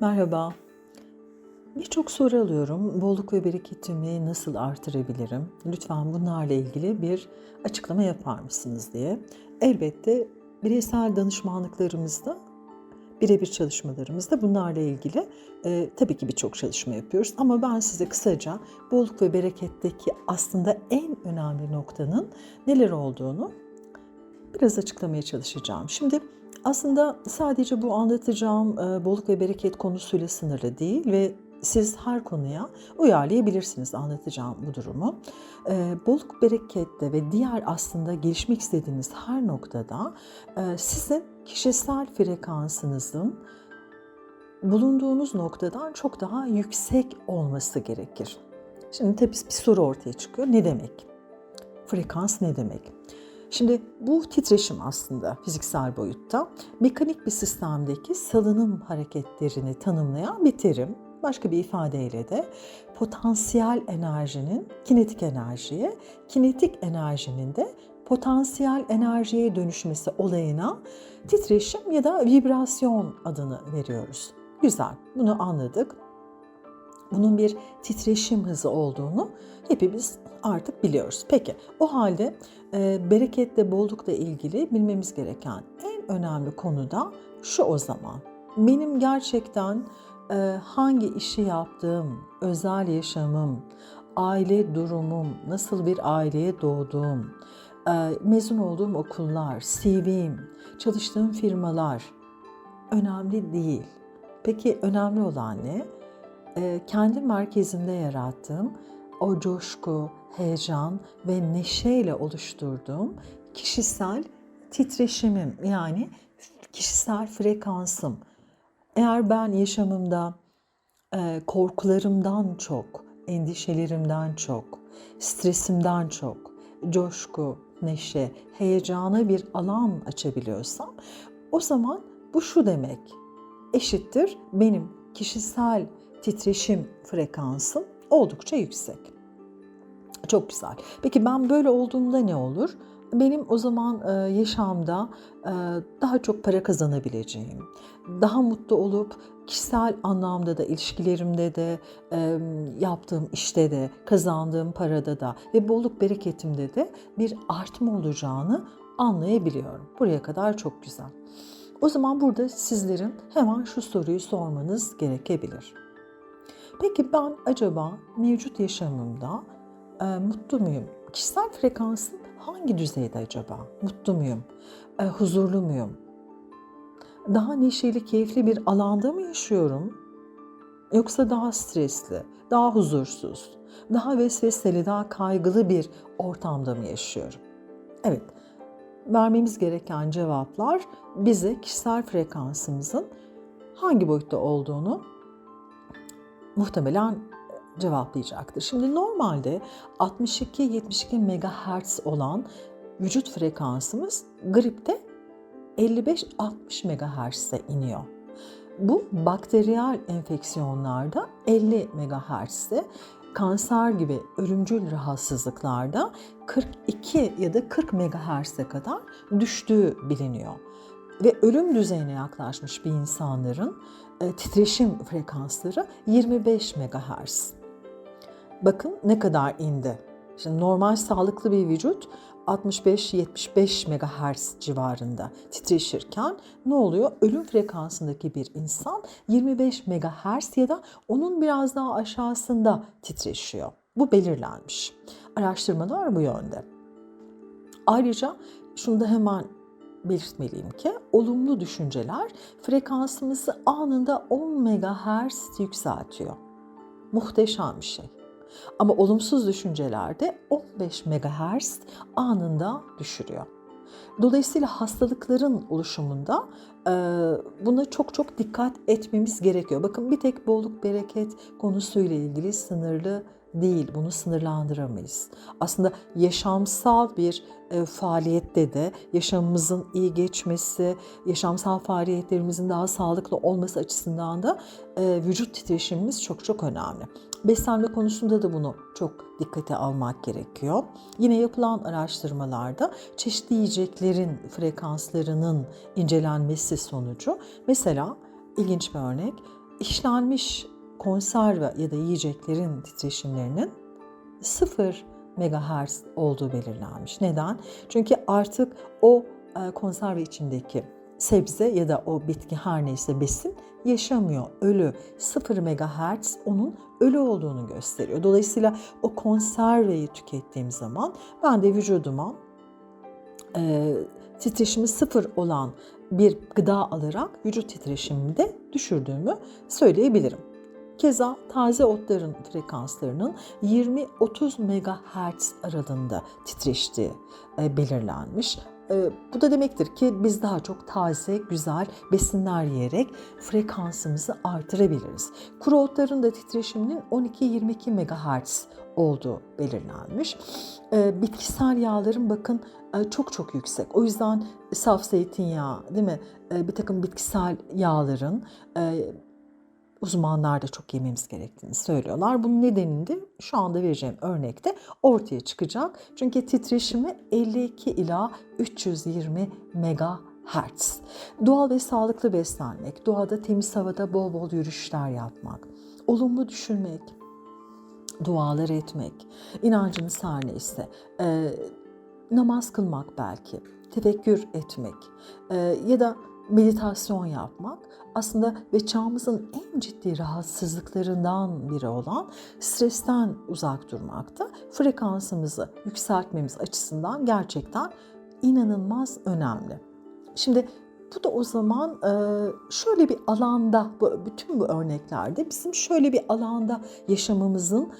Merhaba. Birçok soru alıyorum. Bolluk ve bereketimi nasıl artırabilirim? Lütfen bunlarla ilgili bir açıklama yapar mısınız diye. Elbette bireysel danışmanlıklarımızda, birebir çalışmalarımızda bunlarla ilgili e, tabii ki birçok çalışma yapıyoruz. Ama ben size kısaca bolluk ve bereketteki aslında en önemli noktanın neler olduğunu biraz açıklamaya çalışacağım. Şimdi aslında sadece bu anlatacağım e, bolluk ve bereket konusuyla sınırlı değil ve siz her konuya uyarlayabilirsiniz anlatacağım bu durumu. E, bolluk berekette ve diğer aslında gelişmek istediğiniz her noktada e, sizin kişisel frekansınızın bulunduğunuz noktadan çok daha yüksek olması gerekir. Şimdi tabii bir soru ortaya çıkıyor. Ne demek? Frekans ne demek? Şimdi bu titreşim aslında fiziksel boyutta mekanik bir sistemdeki salınım hareketlerini tanımlayan bir terim. Başka bir ifadeyle de potansiyel enerjinin kinetik enerjiye, kinetik enerjinin de potansiyel enerjiye dönüşmesi olayına titreşim ya da vibrasyon adını veriyoruz. Güzel, bunu anladık. Bunun bir titreşim hızı olduğunu hepimiz artık biliyoruz. Peki o halde e, bereketle bollukla ilgili bilmemiz gereken en önemli konu da şu o zaman. Benim gerçekten e, hangi işi yaptığım, özel yaşamım, aile durumum, nasıl bir aileye doğduğum, e, mezun olduğum okullar, CV'm, çalıştığım firmalar önemli değil. Peki önemli olan ne? E, kendi merkezimde yarattığım o coşku, heyecan ve neşeyle oluşturduğum kişisel titreşimim yani kişisel frekansım. Eğer ben yaşamımda e, korkularımdan çok, endişelerimden çok, stresimden çok, coşku, neşe, heyecana bir alan açabiliyorsam o zaman bu şu demek eşittir benim kişisel titreşim frekansım oldukça yüksek. Çok güzel. Peki ben böyle olduğumda ne olur? Benim o zaman e, yaşamda e, daha çok para kazanabileceğim, daha mutlu olup kişisel anlamda da ilişkilerimde de e, yaptığım işte de kazandığım parada da ve bolluk bereketimde de bir artma olacağını anlayabiliyorum. Buraya kadar çok güzel. O zaman burada sizlerin hemen şu soruyu sormanız gerekebilir. Peki ben acaba mevcut yaşamımda e, mutlu muyum? Kişisel frekansım hangi düzeyde acaba? Mutlu muyum? E, huzurlu muyum? Daha neşeli, keyifli bir alanda mı yaşıyorum? Yoksa daha stresli, daha huzursuz, daha vesveseli, daha kaygılı bir ortamda mı yaşıyorum? Evet, vermemiz gereken cevaplar bize kişisel frekansımızın hangi boyutta olduğunu muhtemelen cevaplayacaktır. Şimdi normalde 62-72 MHz olan vücut frekansımız gripte 55-60 MHz'e iniyor. Bu bakteriyel enfeksiyonlarda 50 MHz'de, kanser gibi ölümcül rahatsızlıklarda 42 ya da 40 MHz'e kadar düştüğü biliniyor. Ve ölüm düzeyine yaklaşmış bir insanların e, titreşim frekansları 25 MHz. Bakın ne kadar indi. Şimdi normal sağlıklı bir vücut 65-75 MHz civarında titreşirken ne oluyor? Ölüm frekansındaki bir insan 25 MHz ya da onun biraz daha aşağısında titreşiyor. Bu belirlenmiş. Araştırmalar bu yönde. Ayrıca şunu da hemen belirtmeliyim ki olumlu düşünceler frekansımızı anında 10 MHz yükseltiyor. Muhteşem bir şey. Ama olumsuz düşünceler de 15 MHz anında düşürüyor. Dolayısıyla hastalıkların oluşumunda e, buna çok çok dikkat etmemiz gerekiyor. Bakın bir tek bolluk bereket konusuyla ilgili sınırlı değil. Bunu sınırlandıramayız. Aslında yaşamsal bir e, faaliyette de yaşamımızın iyi geçmesi, yaşamsal faaliyetlerimizin daha sağlıklı olması açısından da e, vücut titreşimimiz çok çok önemli. Beslenme konusunda da bunu çok dikkate almak gerekiyor. Yine yapılan araştırmalarda çeşitli yiyeceklerin frekanslarının incelenmesi sonucu mesela ilginç bir örnek işlenmiş konserve ya da yiyeceklerin titreşimlerinin 0 MHz olduğu belirlenmiş. Neden? Çünkü artık o e, konserve içindeki sebze ya da o bitki her neyse besin yaşamıyor, ölü. 0 MHz onun ölü olduğunu gösteriyor. Dolayısıyla o konserveyi tükettiğim zaman ben de vücuduma e, titreşimi sıfır olan bir gıda alarak vücut titreşimimi de düşürdüğümü söyleyebilirim. Keza taze otların frekanslarının 20-30 MHz aralığında titreştiği e, belirlenmiş. E, Bu da demektir ki biz daha çok taze, güzel besinler yiyerek frekansımızı artırabiliriz. Kuru otların da titreşiminin 12-22 MHz olduğu belirlenmiş. E, Bitkisel yağların bakın çok çok yüksek. O yüzden saf zeytinyağı değil mi? Bir takım bitkisel yağların uzmanlar da çok yememiz gerektiğini söylüyorlar. Bunun nedenini de şu anda vereceğim örnekte ortaya çıkacak. Çünkü titreşimi 52 ila 320 megahertz. Doğal ve sağlıklı beslenmek, doğada temiz havada bol bol yürüyüşler yapmak, olumlu düşünmek, dualar etmek, inancınız her neyse, e, namaz kılmak belki, tefekkür etmek e, ya da meditasyon yapmak aslında ve çağımızın en ciddi rahatsızlıklarından biri olan stresten uzak durmakta frekansımızı yükseltmemiz açısından gerçekten inanılmaz önemli. Şimdi bu da o zaman şöyle bir alanda, bütün bu örneklerde bizim şöyle bir alanda yaşamamızın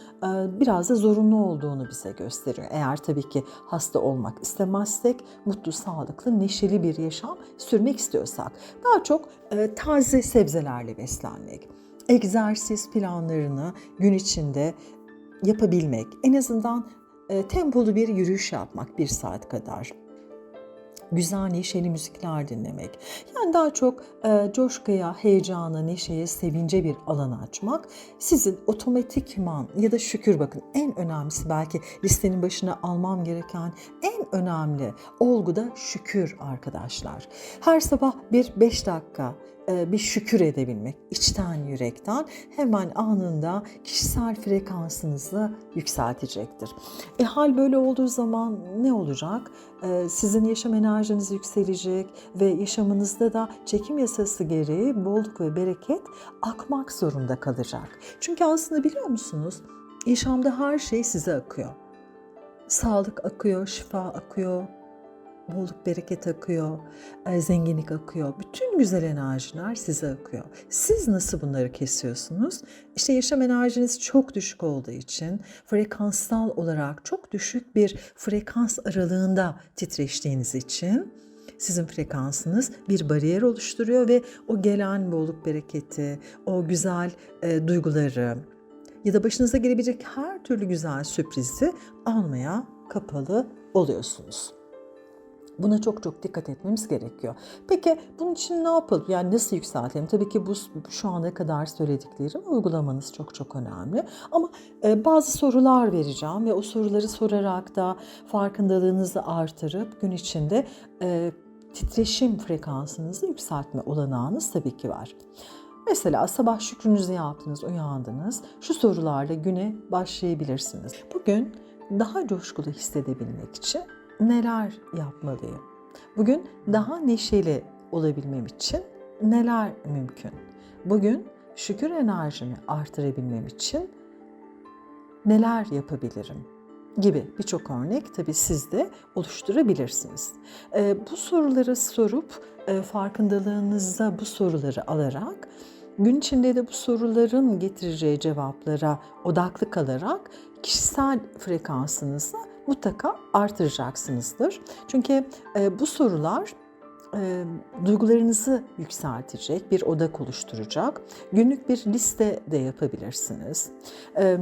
biraz da zorunlu olduğunu bize gösteriyor. Eğer tabii ki hasta olmak istemezsek, mutlu, sağlıklı, neşeli bir yaşam sürmek istiyorsak. Daha çok taze sebzelerle beslenmek, egzersiz planlarını gün içinde yapabilmek, en azından tempolu bir yürüyüş yapmak bir saat kadar güzel neşeli müzikler dinlemek. Yani daha çok e, coşkuya, heyecana, neşeye, sevince bir alan açmak sizin otomatikman ya da şükür bakın en önemlisi belki listenin başına almam gereken en önemli olgu da şükür arkadaşlar. Her sabah bir 5 dakika bir şükür edebilmek içten yürekten hemen anında kişisel frekansınızı yükseltecektir. E hal böyle olduğu zaman ne olacak? E, sizin yaşam enerjiniz yükselecek ve yaşamınızda da çekim yasası gereği bolluk ve bereket akmak zorunda kalacak. Çünkü aslında biliyor musunuz? Yaşamda her şey size akıyor. Sağlık akıyor, şifa akıyor, bolluk bereket akıyor, e, zenginlik akıyor. Bütün güzel enerjiler size akıyor. Siz nasıl bunları kesiyorsunuz? İşte yaşam enerjiniz çok düşük olduğu için frekansal olarak çok düşük bir frekans aralığında titreştiğiniz için sizin frekansınız bir bariyer oluşturuyor ve o gelen bolluk bereketi, o güzel e, duyguları ya da başınıza gelebilecek her türlü güzel sürprizi almaya kapalı oluyorsunuz. Buna çok çok dikkat etmemiz gerekiyor. Peki bunun için ne yapalım? Yani nasıl yükseltelim? Tabii ki bu şu ana kadar söylediklerim uygulamanız çok çok önemli. Ama e, bazı sorular vereceğim ve o soruları sorarak da farkındalığınızı artırıp gün içinde e, titreşim frekansınızı yükseltme olanağınız tabii ki var. Mesela sabah şükrünüzü yaptınız, uyandınız. Şu sorularla güne başlayabilirsiniz. Bugün daha coşkulu hissedebilmek için neler yapmalıyım? Bugün daha neşeli olabilmem için neler mümkün? Bugün şükür enerjimi artırabilmem için neler yapabilirim? gibi birçok örnek tabii siz de oluşturabilirsiniz. Ee, bu soruları sorup e, farkındalığınızda bu soruları alarak gün içinde de bu soruların getireceği cevaplara odaklı kalarak kişisel frekansınızı mutlaka artıracaksınızdır. Çünkü e, bu sorular e, duygularınızı yükseltecek, bir odak oluşturacak. Günlük bir liste de yapabilirsiniz. E,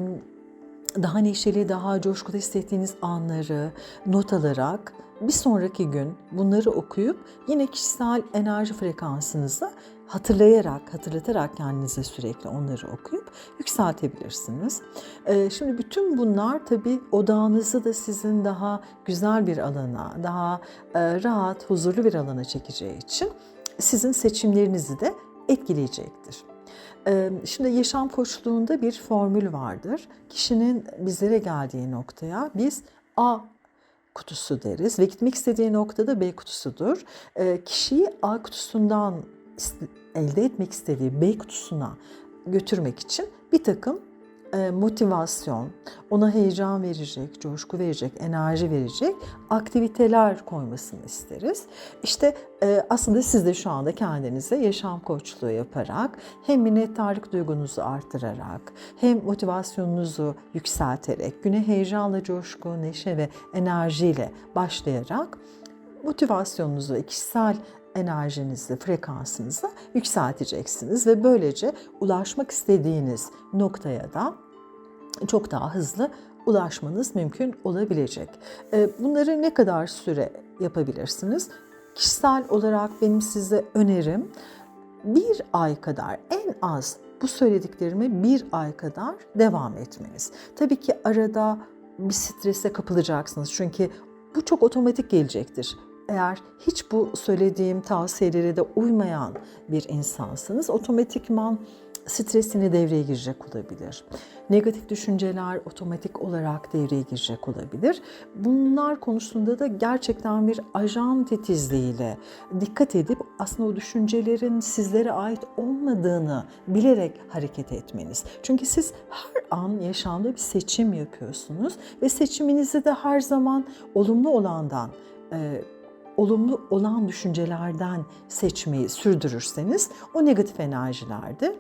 daha neşeli, daha coşkulu hissettiğiniz anları not alarak bir sonraki gün bunları okuyup yine kişisel enerji frekansınızı hatırlayarak, hatırlatarak kendinize sürekli onları okuyup yükseltebilirsiniz. Ee, şimdi bütün bunlar tabii odağınızı da sizin daha güzel bir alana, daha e, rahat, huzurlu bir alana çekeceği için sizin seçimlerinizi de etkileyecektir. Ee, Şimdi yaşam koçluğunda bir formül vardır. Kişinin bizlere geldiği noktaya biz A kutusu deriz ve gitmek istediği noktada B kutusudur. Ee, Kişiyi A kutusundan elde etmek istediği B kutusuna götürmek için bir takım e, motivasyon, ona heyecan verecek, coşku verecek, enerji verecek aktiviteler koymasını isteriz. İşte e, aslında siz de şu anda kendinize yaşam koçluğu yaparak hem minnettarlık duygunuzu artırarak hem motivasyonunuzu yükselterek güne heyecanla, coşku, neşe ve enerjiyle başlayarak motivasyonunuzu ve kişisel enerjinizi, frekansınızı yükselteceksiniz ve böylece ulaşmak istediğiniz noktaya da çok daha hızlı ulaşmanız mümkün olabilecek. Ee, Bunları ne kadar süre yapabilirsiniz? Kişisel olarak benim size önerim bir ay kadar en az bu söylediklerime bir ay kadar devam etmeniz. Tabii ki arada bir strese kapılacaksınız çünkü bu çok otomatik gelecektir. Eğer hiç bu söylediğim tavsiyelere de uymayan bir insansınız otomatikman stresini devreye girecek olabilir. Negatif düşünceler otomatik olarak devreye girecek olabilir. Bunlar konusunda da gerçekten bir ajan titizliğiyle dikkat edip aslında o düşüncelerin sizlere ait olmadığını bilerek hareket etmeniz. Çünkü siz her an yaşamda bir seçim yapıyorsunuz ve seçiminizi de her zaman olumlu olandan e, olumlu olan düşüncelerden seçmeyi sürdürürseniz o negatif enerjilerde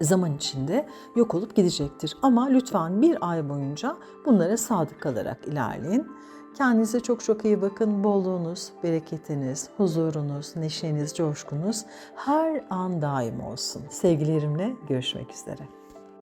zaman içinde yok olup gidecektir. Ama lütfen bir ay boyunca bunlara sadık kalarak ilerleyin. Kendinize çok çok iyi bakın. Bolluğunuz, bereketiniz, huzurunuz, neşeniz, coşkunuz her an daim olsun. Sevgilerimle görüşmek üzere.